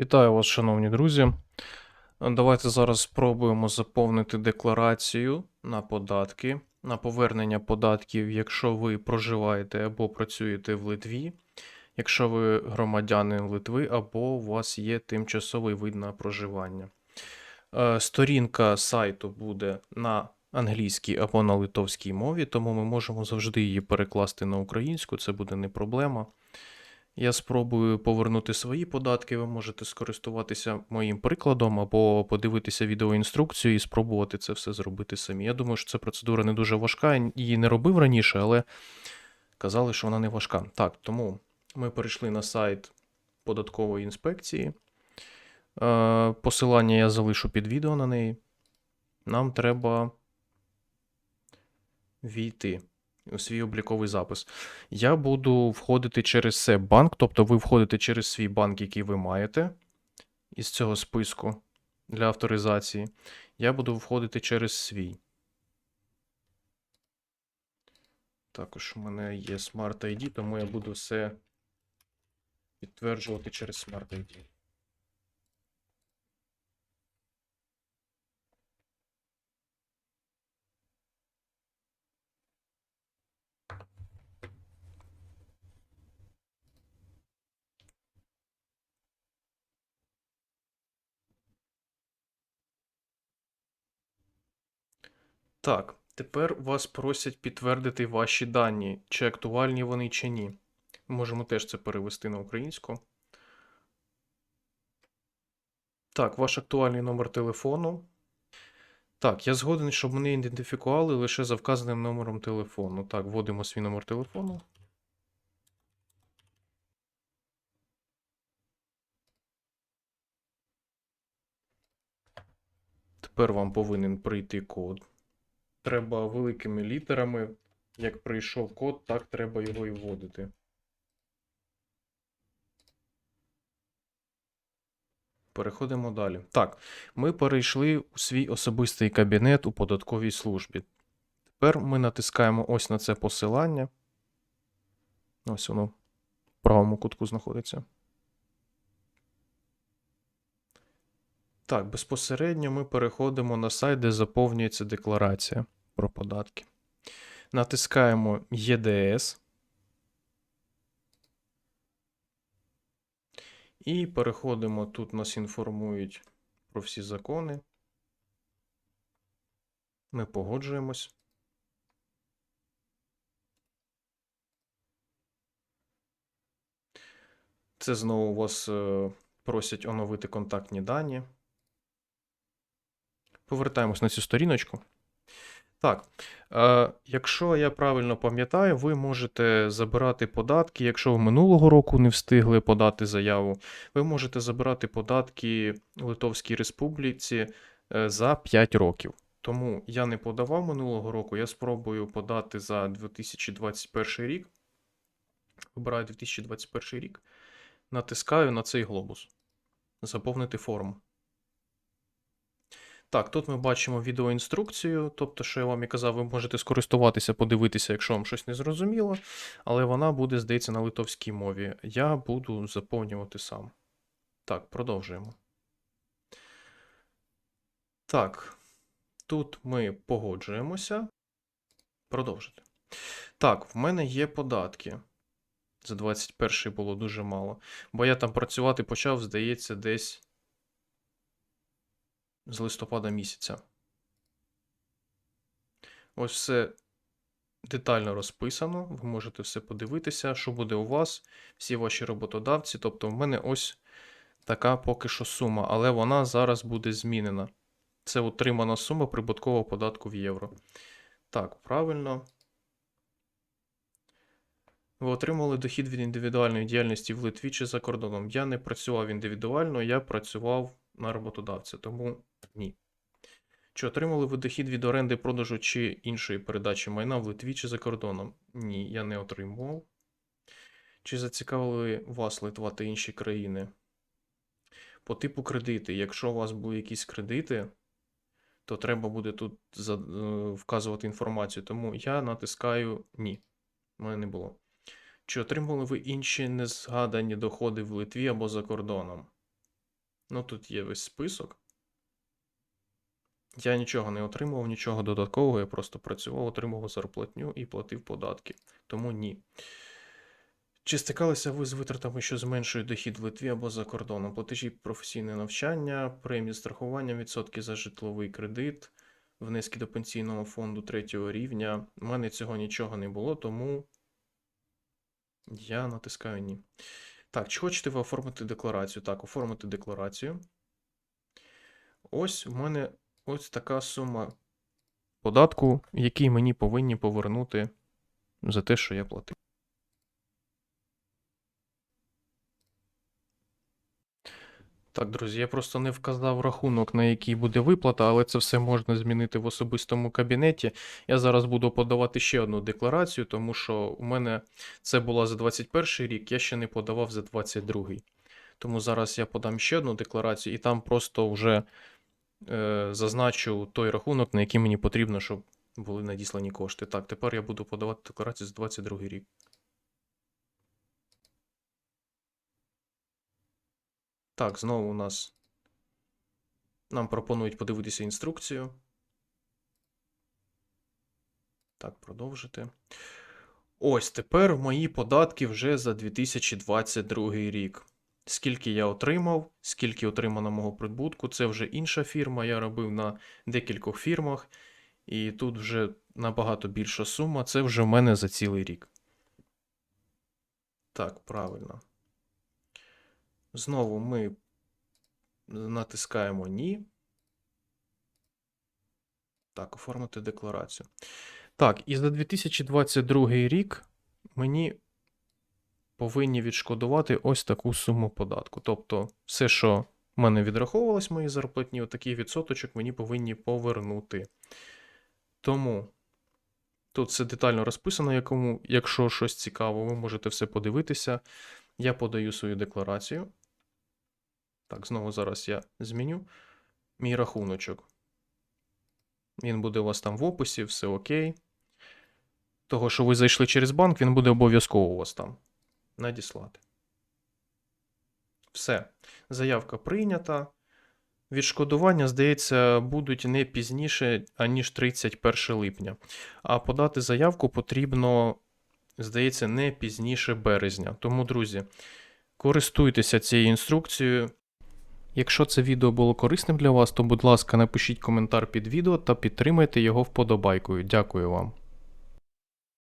Вітаю вас, шановні друзі. Давайте зараз спробуємо заповнити декларацію на податки, на повернення податків, якщо ви проживаєте або працюєте в Литві, якщо ви громадянин Литви або у вас є тимчасовий вид на проживання. Е, Сторінка сайту буде на англійській або на литовській мові, тому ми можемо завжди її перекласти на українську, це буде не проблема. Я спробую повернути свої податки. Ви можете скористуватися моїм прикладом або подивитися відеоінструкцію і спробувати це все зробити самі. Я думаю, що ця процедура не дуже важка. Її не робив раніше, але казали, що вона не важка. Так, тому ми перейшли на сайт податкової інспекції. Е, Посилання я залишу під відео на неї. Нам треба війти свій обліковий запис. Я буду входити через це банк, тобто ви входите через свій банк, який ви маєте із цього списку для авторизації. Я буду входити через свій. Також у мене є Smart ID, тому я буду все підтверджувати через Smart ID. Так, тепер вас просять підтвердити ваші дані, чи актуальні вони, чи ні. Можемо теж це перевести на українську. Так, ваш актуальний номер телефону. Так, я згоден, щоб мене ідентифікували лише за вказаним номером телефону. Так, вводимо свій номер телефону. Тепер вам повинен прийти код. Треба великими літерами. Як прийшов код, так треба його і вводити. Переходимо далі. Так, ми перейшли у свій особистий кабінет у податковій службі. Тепер ми натискаємо ось на це посилання. Ось воно в правому кутку знаходиться. Так, безпосередньо ми переходимо на сайт, де заповнюється декларація про податки. Натискаємо ЄДС. І переходимо. Тут нас інформують про всі закони. Ми погоджуємось. Це знову вас е, просять оновити контактні дані. Повертаємось на цю сторіночку. Так, е, якщо я правильно пам'ятаю, ви можете забирати податки, якщо ви минулого року не встигли подати заяву, ви можете забирати податки в Литовській Республіці е, за 5 років. Тому я не подавав минулого року, я спробую подати за 2021 рік. Вибираю 2021 рік, натискаю на цей глобус. Заповнити форму. Так, тут ми бачимо відеоінструкцію, тобто, що я вам і казав, ви можете скористуватися, подивитися, якщо вам щось не зрозуміло, але вона буде, здається, на литовській мові. Я буду заповнювати сам. Так, продовжуємо. Так, тут ми погоджуємося. Продовжити. Так, в мене є податки. За 21 було дуже мало. Бо я там працювати почав, здається, десь з листопада місяця. Ось все детально розписано. Ви можете все подивитися, що буде у вас, всі ваші роботодавці. Тобто, в мене ось така поки що сума, але вона зараз буде змінена. Це отримана сума прибуткового податку в євро. Так, правильно. Ви отримали дохід від індивідуальної діяльності в Литві чи за кордоном. Я не працював індивідуально, я працював на роботодавця, тому ні. Чи отримали ви дохід від оренди, продажу чи іншої передачі майна в Литві чи за кордоном? Ні, я не отримував. Чи зацікавили вас Литва та інші країни? По типу кредити. Якщо у вас були якісь кредити, то треба буде тут е, вказувати інформацію. Тому я натискаю ні. У мене не було. Чи отримали ви інші незгадані доходи в Литві або за кордоном? Ну, тут є весь список. Я нічого не отримував, нічого додаткового, я просто працював, отримував зарплатню і платив податки. Тому ні. Чи стикалися ви з витратами, що зменшують дохід в Литві або за кордоном? Платежі професійне навчання, премії страхування, відсотки за житловий кредит, внески до пенсійного фонду третього рівня. У мене цього нічого не було, тому я натискаю ні. Так, чи хочете ви оформити декларацію? Так, оформити декларацію. Ось у мене ось така сума податку, який мені повинні повернути за те, що я платив. Так, друзі, я просто не вказав рахунок, на який буде виплата, але це все можна змінити в особистому кабінеті. Я зараз буду подавати ще одну декларацію, тому що у мене це була за 21 рік, я ще не подавав за 22. Тому зараз я подам ще одну декларацію, і там просто вже е, зазначу той рахунок, на який мені потрібно, щоб були надіслані кошти. Так, тепер я буду подавати декларацію за 22 рік. Так, знову у нас нам пропонують подивитися інструкцію. Так, продовжити. Ось тепер мої податки вже за 2022 рік. Скільки я отримав, скільки отримано мого прибутку, це вже інша фірма. Я робив на декількох фірмах, і тут вже набагато більша сума. Це вже в мене за цілий рік. Так, правильно. Знову ми натискаємо Ні. Так, оформити декларацію. Так, і за 2022 рік мені повинні відшкодувати ось таку суму податку. Тобто, все, що в мене відраховувалось мої зарплатні, отакий відсоточок мені повинні повернути. Тому тут все детально розписано, якому, якщо щось цікаво, ви можете все подивитися. Я подаю свою декларацію. Так, знову зараз я зміню мій рахуночок. Він буде у вас там в описі, все окей. Того, що ви зайшли через банк, він буде обов'язково у вас там. Надіслати. Все. Заявка прийнята. Відшкодування, здається, будуть не пізніше, аніж 31 липня. А подати заявку потрібно, здається, не пізніше березня. Тому, друзі, користуйтеся цією інструкцією. Якщо це відео було корисним для вас, то будь ласка, напишіть коментар під відео та підтримайте його вподобайкою. Дякую вам.